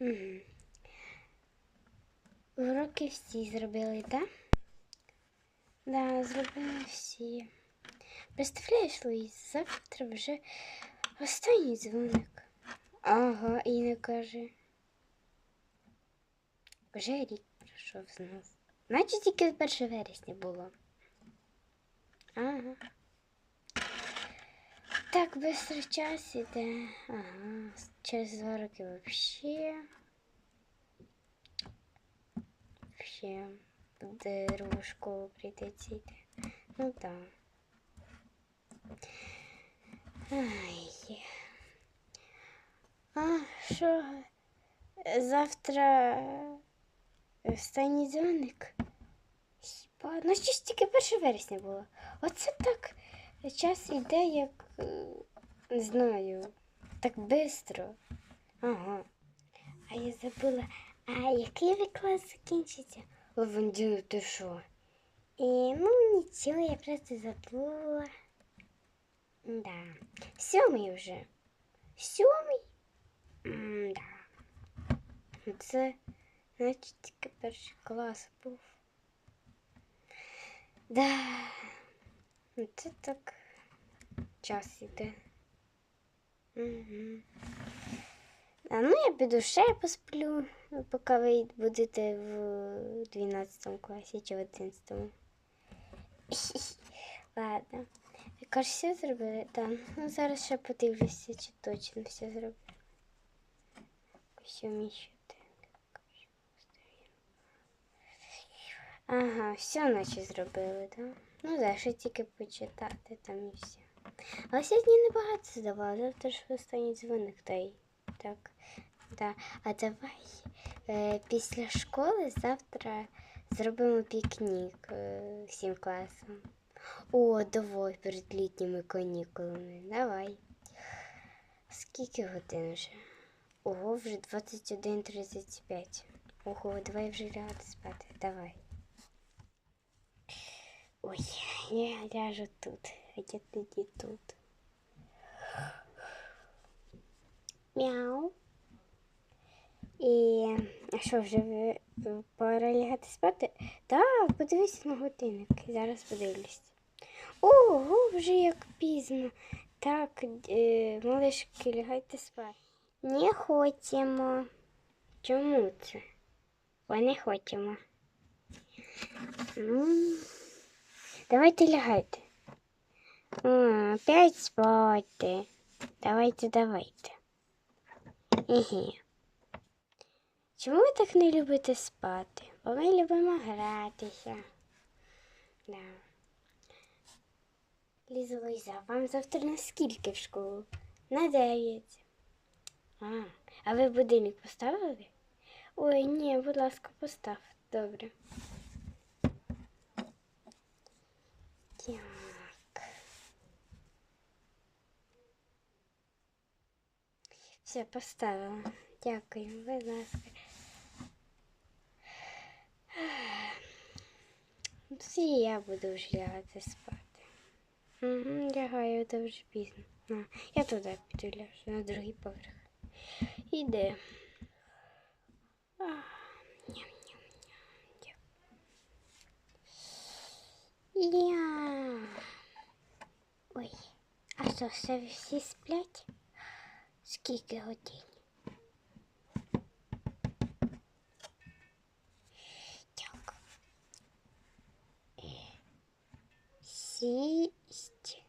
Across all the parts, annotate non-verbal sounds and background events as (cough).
Угу. Уроки всі зробили, так? Да, зробили всі. Представляєш, Луїс, завтра вже останній дзвоник. Ага, і не каже. Вже рік пройшов з нас. Наче тільки 1 вересня було. Ага. Так быстро час іде. Ага. Через два роки вообще. Вообще в другу школу прийдеться йти. Ну так. Ай. А, що? Завтра останній дзвоник. Хіба? Ну, ще ж тільки 1 вересня було. Оце так час іде, як е, не знаю, так швидко. Ага. А я забула, а який ви клас закінчиться? Лавандіна, ти що? І, ну, нічого, я просто забула. Да. Сьомий вже. Сьомий? М-да. Це, значить, тільки перший клас був. Да. Ну, Це так час іде. Угу. А ну я піду ще посплю, поки ви будете в 12 класі чи в 11. (laughs) Ладно. Ви кажеш, все зробили? Так. Ну зараз ще подивлюся, чи точно все зробили. Все міщу. Ага, все наче зробили, так? Ну да, ще тільки почитати там і все. Але сьогодні небагато здавала, завтра ж останній дзвоник та й так. Да. А давай е, після школи завтра зробимо пікнік е, всім класом. О, давай перед літніми канікулами. Давай. Скільки годин вже? Ого, вже 21.35. Ого, давай вже лягати спати. Давай. Ой, я ляжу тут, ты не тут. Мяу. І а що вже ви пора лягати спати? Так, подивися на годинник. Зараз подивлюсь. Ого, вже як пізно. Так, е, малишки, лягайте спати. Не хочемо. Чому це? Бо не хочемо. Давайте лягайте. М, Опять спати. Давайте, давайте. Ігі. Чому ви так не любите спати? Бо ми любимо гратися. Да. Ліза Луїза, вам завтра на скільки в школу? На дев'ять. А, а ви будильник поставили? Ой, ні, будь ласка, постав. Добре. Так. Все, поставила. Дякую, будь ласка. Всі я буду вже лягати спати. Угу, лягаю дуже пізно. На, я туди піду ляжу, на другий поверх. Іде. Я. Ой, а що, все всі сплять? Скільки годин? Так. Е, Сість.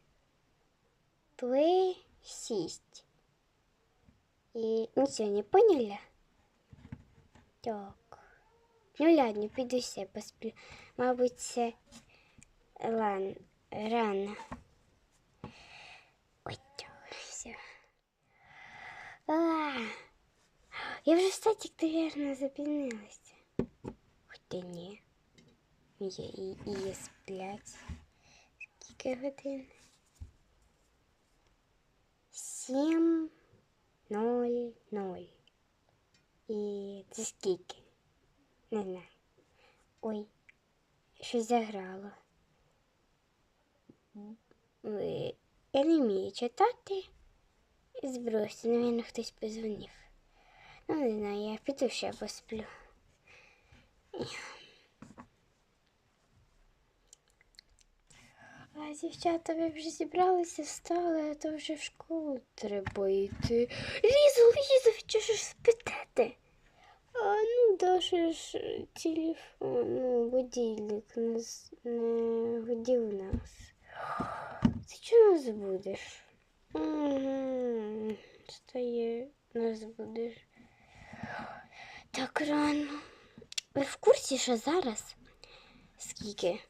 Присість. І нічого не поняли? Так. Ну ладно, піду ще посплю. Мабуть, це Лан, рано. А, я вже статик, наверное, запізнилася. Хоча ні. Я і, і сплять. Скільки годин? Сім, ноль, ноль. І це? Не знаю. Ой, щось заграло. Е, Я не вмію читати. Збросьте, напевно, хтось позвонив. Ну, не знаю, я піду ще посплю. А дівчата, ви вже зібралися, встали, а то вже в школу треба йти. Лізу, Лізу, чого ж спитете? А, ну, даже ж телефон, ну, будильник не гудів у нас. Ти чого нас будеш? Угу. Стає, нас будеш. Так рано. Ви в курсі, що зараз? Скільки?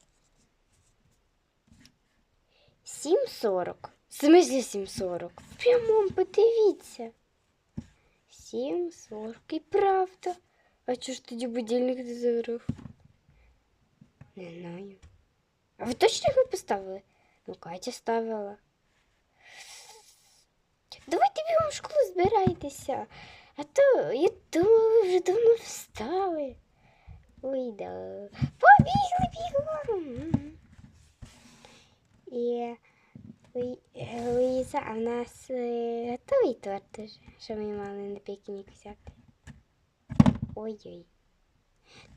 7.40. В смислі 7.40? В прямому подивіться. 7.40 і правда. А чого ж тоді будильник не зарив? Не знаю. А ви точно його поставили? Ну, Катя ставила. Давайте в школу збирайтеся. А то я думала, ви вже давно встали. Ой, да. Побігли бігом. І Луїза, а в нас е, готовий торт уже, що ми мали на пікнік взяти. Ой-ой.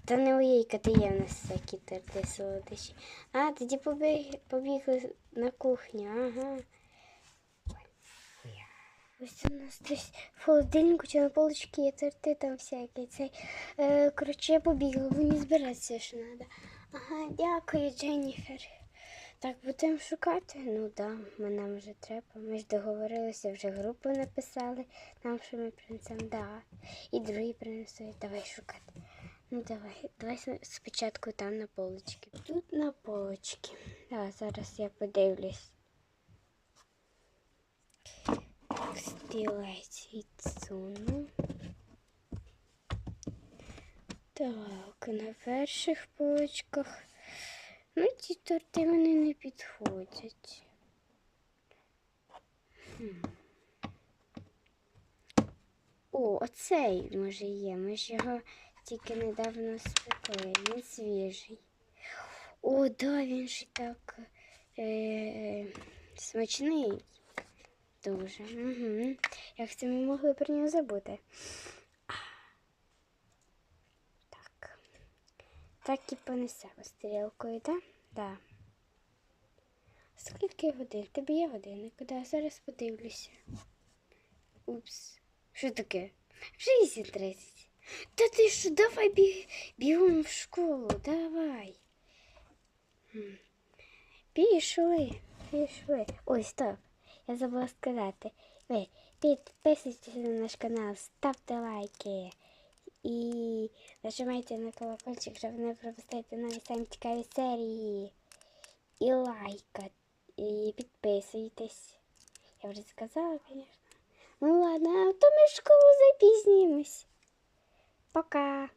Та не ой-ой, то є в нас всякі торти солодощі. А, тоді побіг, побігли на кухню, ага. Ось у нас десь в чи на полочці є торти там всякі. Цей. Е, коротше, я побігла, мені збиратися ще треба. Ага, дякую, Дженніфер. Так, будемо шукати? Ну так, да, нам вже треба. Ми ж договорилися, вже групу написали, нам що ми принесемо, да. І другі принесуть. Давай шукати. Ну давай, давай спочатку там на полочці. Тут на полочці. Да, зараз я подивлюсь. Стілець відсуну. Так, на перших полочках. Ну, ці торти вони не підходять. Хм. О, оцей може є. Ми ж його тільки недавно спекли. Він свіжий. О, да, він ж так е- смачний. Дуже. Угу. Як це ми могли про нього забути? Так. Так і понесемо стрілкою, так? Да? Да. Скільки годин? Тобі є годинник? Да, зараз подивлюся. Упс. Що таке? Вже 8.30. Та ти що, давай біг, бігом в школу, давай. Пішли, пішли. Ой, стоп. Я забула сказати. Ви підписуйтесь на наш канал, ставте лайки. І нажимайте на колокольчик, щоб не пропустити нові самі цікаві серії. І лайка. І підписуйтесь. Я вже сказала, звісно. Ну ладно, а то ми в школу запізнімось. Пока.